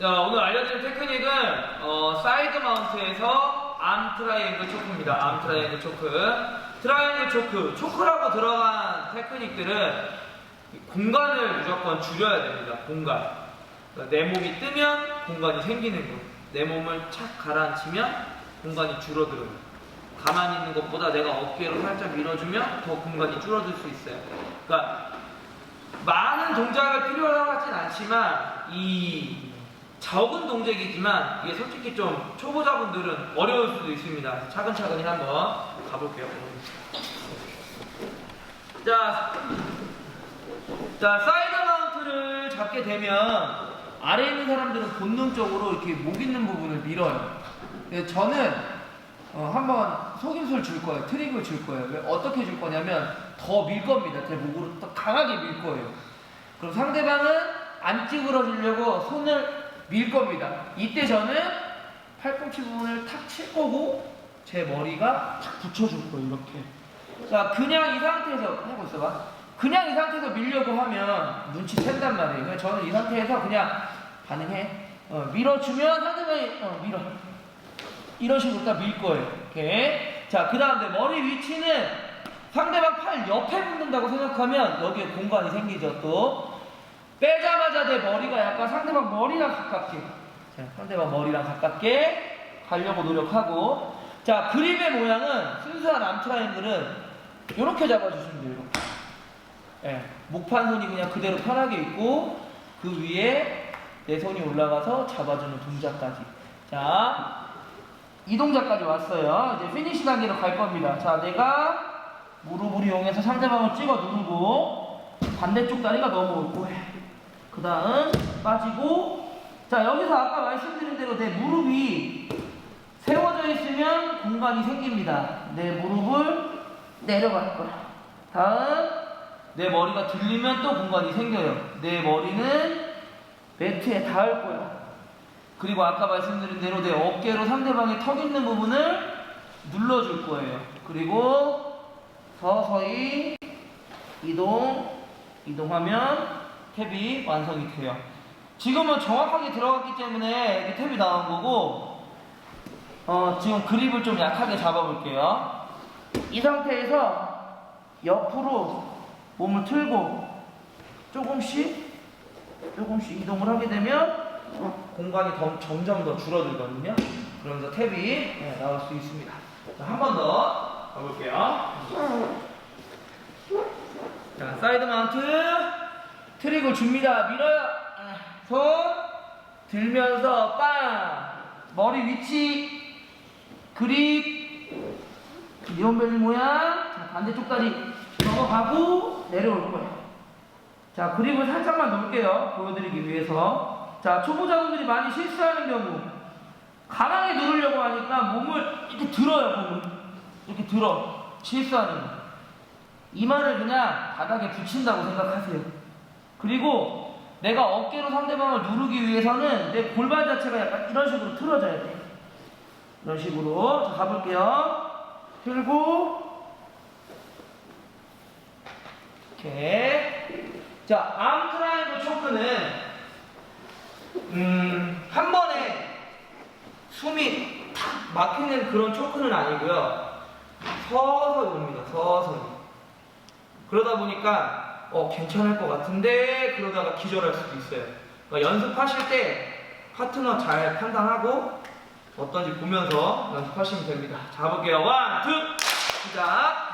자, 오늘 알려드릴 테크닉은 어, 사이드 마운트에서 암 트라이앵글 초크입니다. 암 트라이앵글 초크. 트라이앵글 초크. 초크라고 들어간 테크닉들은 공간을 무조건 줄여야 됩니다. 공간. 그러니까 내 몸이 뜨면 공간이 생기는 거. 내 몸을 착 가라앉히면 공간이 줄어들어요. 가만히 있는 것보다 내가 어깨로 살짝 밀어주면 더 공간이 줄어들 수 있어요. 그러니까 많은 동작을 필요로 하진 않지만 이 적은 동작이지만 이게 솔직히 좀 초보자분들은 어려울 수도 있습니다. 차근차근히 한번 가볼게요. 자, 자 사이드 마운트를 잡게 되면 아래에 있는 사람들은 본능적으로 이렇게 목 있는 부분을 밀어요. 근데 저는 어, 한번 속임수를 줄 거예요. 트릭을 줄 거예요. 왜 어떻게 줄 거냐면 더 밀 겁니다. 제 목으로 더 강하게 밀 거예요. 그럼 상대방은 안 찌그러지려고 손을 밀 겁니다. 이때 저는 팔꿈치 부분을 탁 칠 거고 제 머리가 탁 붙여줄 거예요. 이렇게. 자, 그냥 이 상태에서 해보고 있어봐. 그냥 이 상태에서 밀려고 하면 눈치 챈단 말이에요. 저는 이 상태에서 그냥 반응해. 어, 밀어주면 상대방이 어, 밀어. 이런 식으로 딱 밀 거예요. 이렇게. 자, 그 다음 에 머리 위치는 상대방 팔 옆에 붙는다고 생각하면 여기에 공간이 생기죠, 또. 빼자마자 내 머리가 약간 상대방 머리랑 가깝게. 자, 상대방 머리랑 가깝게 가려고 노력하고. 자, 그립의 모양은 순수한 암트라이앵글은 이렇게 잡아주시면 돼요, 이렇게. 예, 목판 손이 그냥 그대로 편하게 있고, 그 위에 내 손이 올라가서 잡아주는 동작까지. 자, 이 동작까지 왔어요. 이제 피니시 단계로 갈 겁니다. 자, 내가 무릎을 이용해서 상대방을 찍어 누르고 반대쪽 다리가 넘어오고 그 다음 빠지고 자, 여기서 아까 말씀드린 대로 내 무릎이 세워져 있으면 공간이 생깁니다. 내 무릎을 내려갈 거야. 다음 내 머리가 들리면 또 공간이 생겨요. 내 머리는 매트에 닿을 거야. 그리고 아까 말씀드린 대로 내 어깨로 상대방의 턱 있는 부분을 눌러줄 거예요. 그리고 서서히 이동, 이동하면 탭이 완성이 돼요. 지금은 정확하게 들어갔기 때문에 이렇게 탭이 나온 거고, 어, 지금 그립을 좀 약하게 잡아볼게요. 이 상태에서 옆으로 몸을 틀고 조금씩, 조금씩 이동을 하게 되면 공간이 더, 점점 더 줄어들거든요. 그러면서 탭이 네, 나올 수 있습니다. 한 번 더 가볼게요. 자, 사이드 마운트 트릭을 줍니다. 밀어요. 아, 손 들면서 빵 머리 위치 그립 리온벨 모양 자, 반대쪽 다리 넘어가고 내려올 거예요. 자, 그립을 살짝만 놓을게요. 보여드리기 위해서. 자, 초보자분들이 많이 실수하는 경우. 강하게 누르려고 하니까 몸을 이렇게 들어요, 몸을. 이렇게 들어. 실수하는 거. 이마를 그냥 바닥에 붙인다고 생각하세요. 그리고 내가 어깨로 상대방을 누르기 위해서는 내 골반 자체가 약간 이런 식으로 틀어져야 돼. 이런 식으로. 자, 가볼게요. 들고. 이렇게. 자, 암 트라이앵글 초크는 음, 한 번에 숨이 탁 막히는 그런 초크는 아니고요. 서서히 옵니다. 서서히. 그러다 보니까 어, 괜찮을 것 같은데 그러다가 기절할 수도 있어요. 그러니까 연습하실 때 파트너 잘 판단하고 어떤지 보면서 연습하시면 됩니다. 자, 볼게요. 원, 투, 시작.